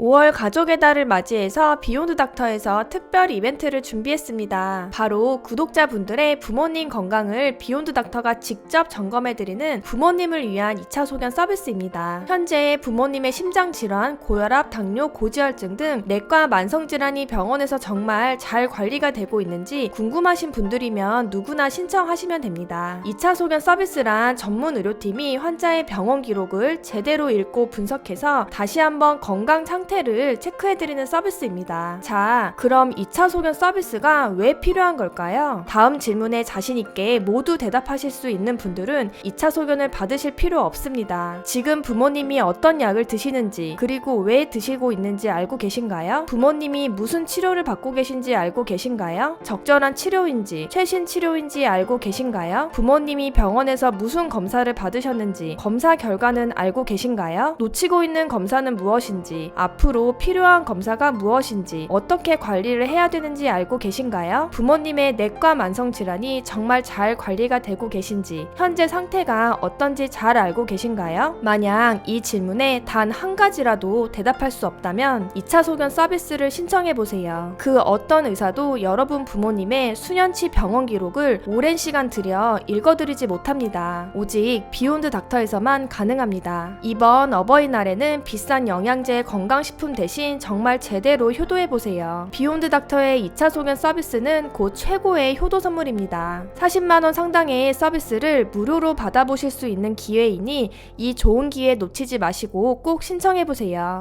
5월 가족의 달을 맞이해서 비욘드 닥터에서 특별 이벤트를 준비했습니다. 바로 구독자분들의 부모님 건강을 비욘드 닥터가 직접 점검해드리는 부모님을 위한 2차 소견 서비스입니다. 현재 부모님의 심장질환, 고혈압, 당뇨, 고지혈증 등 내과 만성질환이 병원에서 정말 잘 관리가 되고 있는지 궁금하신 분들이면 누구나 신청하시면 됩니다. 2차 소견 서비스란 전문 의료팀이 환자의 병원 기록을 제대로 읽고 분석해서 다시 한번 건강 상태 를 체크해드리는 서비스입니다. 자, 그럼 2차 소견 서비스가 왜 필요한 걸까요? 다음 질문에 자신있게 모두 대답하실 수 있는 분들은 2차 소견을 받으실 필요 없습니다. 지금 부모님이 어떤 약을 드시는지, 그리고 왜 드시고 있는지 알고 계신가요? 부모님이 무슨 치료를 받고 계신지 알고 계신가요? 적절한 치료인지, 최신 치료인지 알고 계신가요? 부모님이 병원에서 무슨 검사를 받으셨는지, 검사 결과는 알고 계신가요? 놓치고 있는 검사는 무엇인지, 앞으로 필요한 검사가 무엇인지, 어떻게 관리를 해야 되는지 알고 계신가요? 부모님의 내과 만성 질환이 정말 잘 관리가 되고 계신지, 현재 상태가 어떤지 잘 알고 계신가요? 만약 이 질문에 단 한 가지라도 대답할 수 없다면 2차 소견 서비스를 신청해 보세요. 그 어떤 의사도 여러분 부모님의 수년치 병원 기록을 오랜 시간 들여 읽어드리지 못합니다. 오직 비욘드 닥터에서만 가능합니다. 이번 어버이날에는 비싼 영양제 건강식품 대신 정말 제대로 효도해 보세요. 비욘드 닥터의 2차 소견 서비스는 곧 최고의 효도 선물입니다. 40만원 상당의 서비스를 무료로 받아보실 수 있는 기회이니 이 좋은 기회 놓치지 마시고 꼭 신청해 보세요.